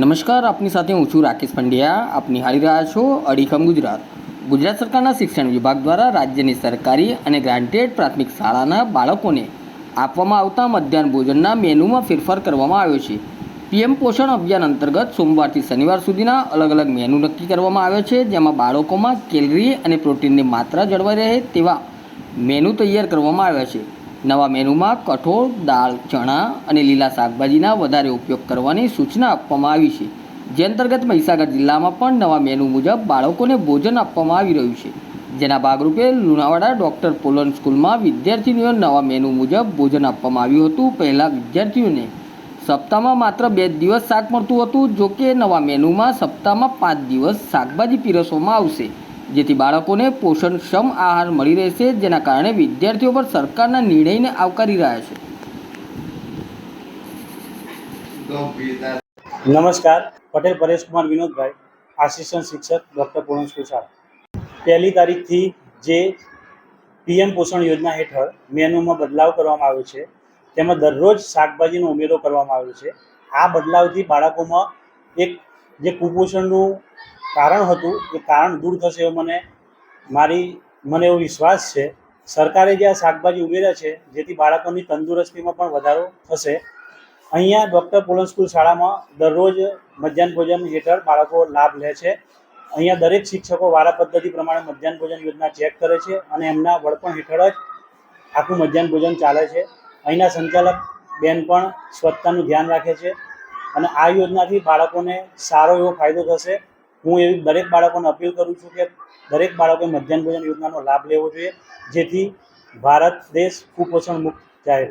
નમસ્કાર, આપની સાથે હું છું રાકેશ પંડ્યા. આપ નિહાળી રહ્યા છો અડીખમ ગુજરાત. ગુજરાત સરકારના શિક્ષણ વિભાગ દ્વારા રાજ્યની સરકારી અને ગ્રાન્ટેડ પ્રાથમિક શાળાના બાળકોને આપવામાં આવતા મધ્યાહન ભોજનના મેનુમાં ફેરફાર કરવામાં આવ્યો છે. પીએમ પોષણ અભિયાન અંતર્ગત સોમવારથી શનિવાર સુધીના અલગ અલગ મેનુ નક્કી કરવામાં આવે છે, જેમાં બાળકોમાં કેલરી અને પ્રોટીનની માત્રા જળવાઈ રહે તેવા મેનુ તૈયાર કરવામાં આવ્યા છે. નવા મેનુમાં કઠોળ, દાળ, ચણા અને લીલા શાકભાજીના વધારે ઉપયોગ કરવાની સૂચના આપવામાં આવી છે. જે અંતર્ગત મહીસાગર જિલ્લામાં પણ નવા મેનુ મુજબ બાળકોને ભોજન આપવામાં આવી રહ્યું છે. જેના ભાગરૂપે લુણાવાડા ડૉક્ટર પોલન સ્કૂલમાં વિદ્યાર્થીનીઓ નવા મેનુ મુજબ ભોજન આપવામાં આવ્યું હતું પહેલાં વિદ્યાર્થીઓને. સપ્તાહમાં માત્ર બે દિવસ શાક મળતું હતું, જો કે નવા મેનુમાં સપ્તાહમાં પાંચ દિવસ શાકભાજી પીરસવામાં આવશે. જેથી બાળકોને પોષણક્ષમ આહાર મળી રહેશે, જેના કારણે વિદ્યાર્થીઓ પર સરકારના નિર્ણયને આવકારી રહ્યા છે. નમસ્કાર, પટેલ પરેશકુમાર વિનોદભાઈ, આસિસ્ટન્ટ શિક્ષક ડૉક્ટર પૂર્ણેશ કુશાળ. પહેલી તારીખથી જે પીએમ પોષણ યોજના હેઠળ મેનુમાં બદલાવ કરવામાં આવ્યો છે, તેમાં દરરોજ શાકભાજીનો ઉમેરો કરવામાં આવ્યો છે. આ બદલાવથી બાળકોમાં એક જે કુપોષણનું કારણ હતું એ કારણ દૂર થશે એવો મને, મારી મને એવો વિશ્વાસ છે. સરકારે જે આ શાકભાજી ઉમેર્યા છે, જેથી બાળકોની તંદુરસ્તીમાં પણ વધારો થશે. અહીંયા ડૉક્ટર પોલન સ્કૂલ શાળામાં દરરોજ મધ્યાહન ભોજન હેઠળ બાળકો લાભ લે છે. અહીંયા દરેક શિક્ષકો વારા પદ્ધતિ પ્રમાણે મધ્યાહન ભોજન યોજના ચેક કરે છે અને એમના વડપણ હેઠળ જ આખું મધ્યાહન ભોજન ચાલે છે. અહીંના સંચાલક બેન પણ સ્વચ્છતાનું ધ્યાન રાખે છે અને આ યોજનાથી બાળકોને સારો એવો ફાયદો થશે. હું એવી દરેક બાળકોને અપીલ કરું છું કે દરેક બાળકોએ મધ્યાહન ભોજન યોજનાનો લાભ લેવો જોઈએ, જેથી ભારત દેશ કુપોષણ મુક્ત જાહેર